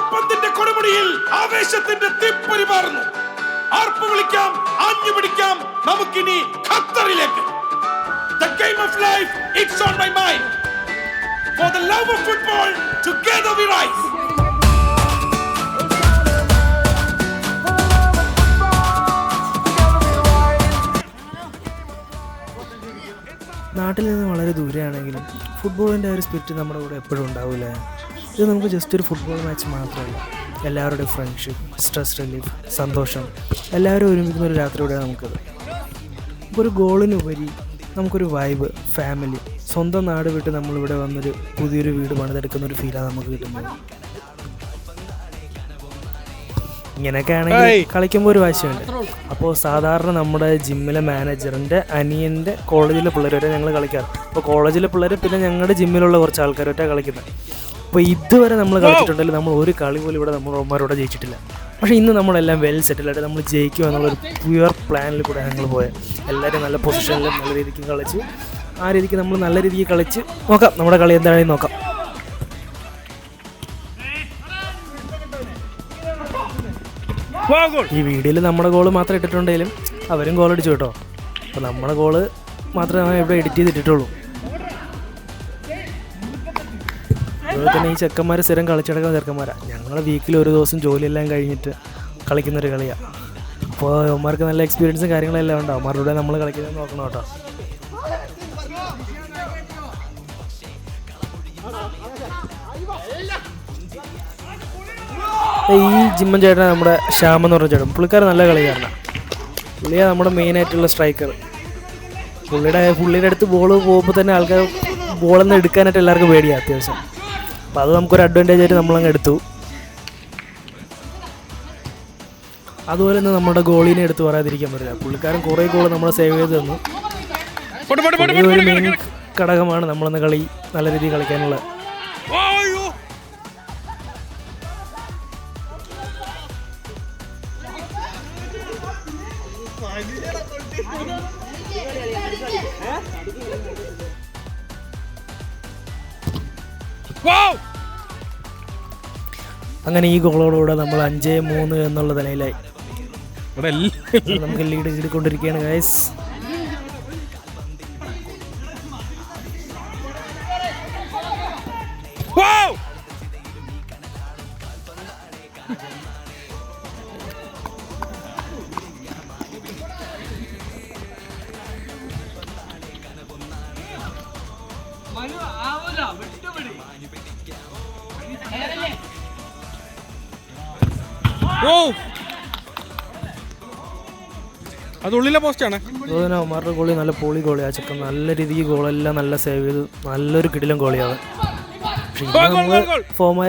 കാൽപന്തിന്റെ കൊടുമുടിയിൽ ആവേശത്തിന്റെ തീപ്പൊരി പാർന്നു ആർപ്പ് വിളിക്കാം ആഞ്ഞു പിടിക്കാം നമുക്കിനി ഖത്തറിലേക്ക് The game of life, it's on my mind. For the love of football, together we rise. നാട്ടിൽ നിന്ന് വളരെ ദൂരെയാണെങ്കിലും ഫുട്ബോളിന്റെ ഒരു സ്പിരിറ്റ് നമ്മുടെ കൂടെ എപ്പോഴും ഉണ്ടാവില്ല ഇത് നമുക്ക് ജസ്റ്റ് ഒരു ഫുട്ബോൾ മാച്ച് മാത്രമല്ല. എല്ലാവരുടെയും ഫ്രണ്ട്ഷിപ്പ് സ്ട്രെസ് റിലീഫ് സന്തോഷം എല്ലാവരും ഒരുമിക്കുന്ന ഒരു രാത്രിയോടെയാണ് നമുക്കത്. ഇപ്പോൾ ഒരു ഗോളിനുപരി നമുക്കൊരു വൈബ് ഫാമിലി സ്വന്തം നാട് വിട്ട് നമ്മളിവിടെ വന്നൊരു പുതിയൊരു വീട് പണിതെടുക്കുന്ന ഒരു ഫീലാണ് നമുക്ക് കിട്ടുന്നത്. ഇങ്ങനെയൊക്കെ ആണെങ്കിൽ കളിക്കുമ്പോൾ ഒരു വാശിയുണ്ട്. അപ്പോൾ സാധാരണ നമ്മുടെ ജിമ്മിലെ മാനേജറിന്റെ അനിയന്റെ കോളേജിലെ പിള്ളേർ വരെ ഞങ്ങൾ കളിക്കാറ്. അപ്പോൾ കോളേജിലെ പിള്ളേർ പിന്നെ ഞങ്ങളുടെ ജിമ്മിലുള്ള കുറച്ച് ആൾക്കാരൊക്കെ കളിക്കുന്നത്. അപ്പോൾ ഇതുവരെ നമ്മൾ കളിച്ചിട്ടുണ്ടെങ്കിൽ നമ്മൾ ഒരു കളി പോലും ഇവിടെ നമ്മൾ ഒമാരോടെ ജയിച്ചിട്ടില്ല. പക്ഷേ ഇന്ന് നമ്മളെല്ലാം വെൽ സെറ്റിലായിട്ട് നമ്മൾ ജയിക്കുക എന്നുള്ളൊരു പ്യുവർ പ്ലാനിൽ കൂടെ ഞങ്ങൾ പോയത് എല്ലാവരും നല്ല പൊസിഷനിലും നല്ല രീതിക്ക് കളിച്ച് ആ രീതിക്ക് നമ്മൾ നല്ല രീതിക്ക് കളിച്ച് നോക്കാം. നമ്മുടെ കളി എന്താണെന്ന് നോക്കാം. ഈ വീഡിയോയിൽ നമ്മുടെ ഗോൾ മാത്രം ഇട്ടിട്ടുണ്ടെങ്കിലും അവരും ഗോൾ അടിച്ചു കേട്ടോ. അപ്പോൾ നമ്മുടെ ഗോൾ മാത്രമേ ഇവിടെ എഡിറ്റ് ചെയ്തിട്ടുള്ളൂ അതുപോലെ തന്നെ ഈ ചെക്കന്മാർ സ്ഥിരം കളിച്ചടക്കുന്ന ചെറുക്കന്മാരാണ് ഞങ്ങളുടെ വീക്കിൽ ഒരു ദിവസം ജോലിയെല്ലാം കഴിഞ്ഞിട്ട് കളിക്കുന്നൊരു കളിയാണ് അപ്പോൾ അവന്മാർക്ക് നല്ല എക്സ്പീരിയൻസും കാര്യങ്ങളെല്ലാം ഉണ്ടാവും അവന്മാരുടെ നമ്മൾ കളിക്കുന്നത് നോക്കണം കേട്ടോ. ഈ ജിമ്മൻ ചേട്ടൻ നമ്മുടെ ശ്യാം എന്ന് പറഞ്ഞ ചേട്ടൻ. പുള്ളിക്കാരൻ നല്ല കളിക്കാരനാണ് പുള്ളിയാണ് നമ്മുടെ മെയിനായിട്ടുള്ള സ്ട്രൈക്കർ പുള്ളിയുടെ പുള്ളിയുടെ അടുത്ത് ബോൾ പോകുമ്പോൾ തന്നെ ആൾക്കാർ ബോളൊന്നും എടുക്കാനായിട്ട് എല്ലാവർക്കും പേടിയാണ് അത്യാവശ്യം. അപ്പോൾ അത് നമുക്കൊരു അഡ്വാന്റേജ് ആയിട്ട് നമ്മളങ്ങ് എടുത്തു. അതുപോലെ തന്നെ നമ്മുടെ ഗോളിനെ എടുത്ത് പറയാതിരിക്കാൻ പറ്റില്ല. പുള്ളിക്കാരൻ കുറേ ഗോൾ നമ്മളെ സേവ് ചെയ്ത് തന്നു. ഒരു മെയിൻ ഘടകമാണ് നമ്മളെന്ന കളി നല്ല രീതിയിൽ കളിക്കാനുള്ള അങ്ങനെ ഈ ഗോളോടുകൂടെ നമ്മൾ അഞ്ച് മൂന്ന് എന്നുള്ള നിലയിലായി. നമുക്ക് ലീഡ് കിട്ടിക്കൊണ്ടിരിക്കുകയാണ് ഗൈസ് ഓ. അത് ഉള്ളിലെ പോസ്റ്റാണ് അതുപോലെ തന്നെ ഗോളി നല്ല പൊളി ഗോളി ആ ചെക്കൻ. നല്ല രീതിക്ക് ഗോളെല്ലാം നല്ല സേവ് ചെയ്ത് നല്ലൊരു കിടിലം ഗോളിയാണ് ഫോമായ ഇന്ന് നമ്മൾ.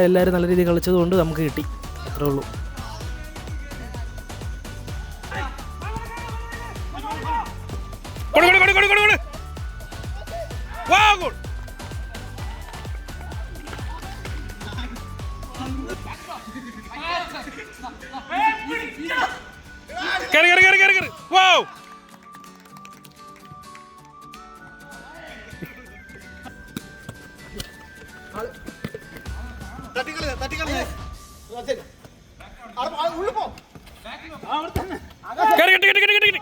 എല്ലാവരും നല്ല രീതിയിൽ കളിച്ചത് കൊണ്ട് നമുക്ക് കിട്ടി. അത്രേ ഉള്ളൂ. കൊടു കൊടു കൊടു കൊടു കൊടു കയറി കയറി കയറി കയറി കയറി വാ കയറി കെട്ടി കെട്ടി കെട്ടി കെട്ടി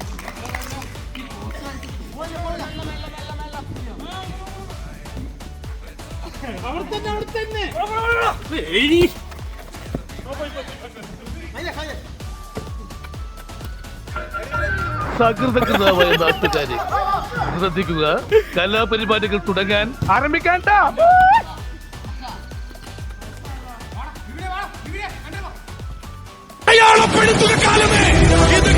സകൃതകൃതമായ നാട്ടുകാരെ ശ്രദ്ധിക്കുക. കലാപരിപാടികൾ തുടങ്ങാൻ ആരംഭിക്കാൻ അയാളപ്പെടുത്തുക കാലമേ. ഇത്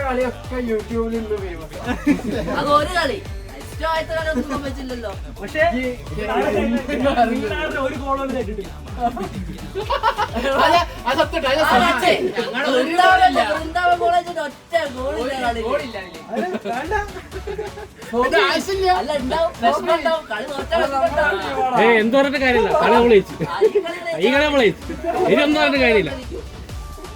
കളിയൊക്കെ യൂട്യൂബിൽ നിന്ന് ഫേമസ് അത് ഒരു കളി. ഇഷ്ടമായിട്ട് കളി ഒന്നും സംഭവിച്ചില്ലല്ലോ ഒരു കളി എന്ത് കാര്യമില്ല. നമ്മൾ ജയിച്ചു. ഈ ഈ ഇനി എന്തോ പറഞ്ഞിട്ട് കാര്യമില്ല.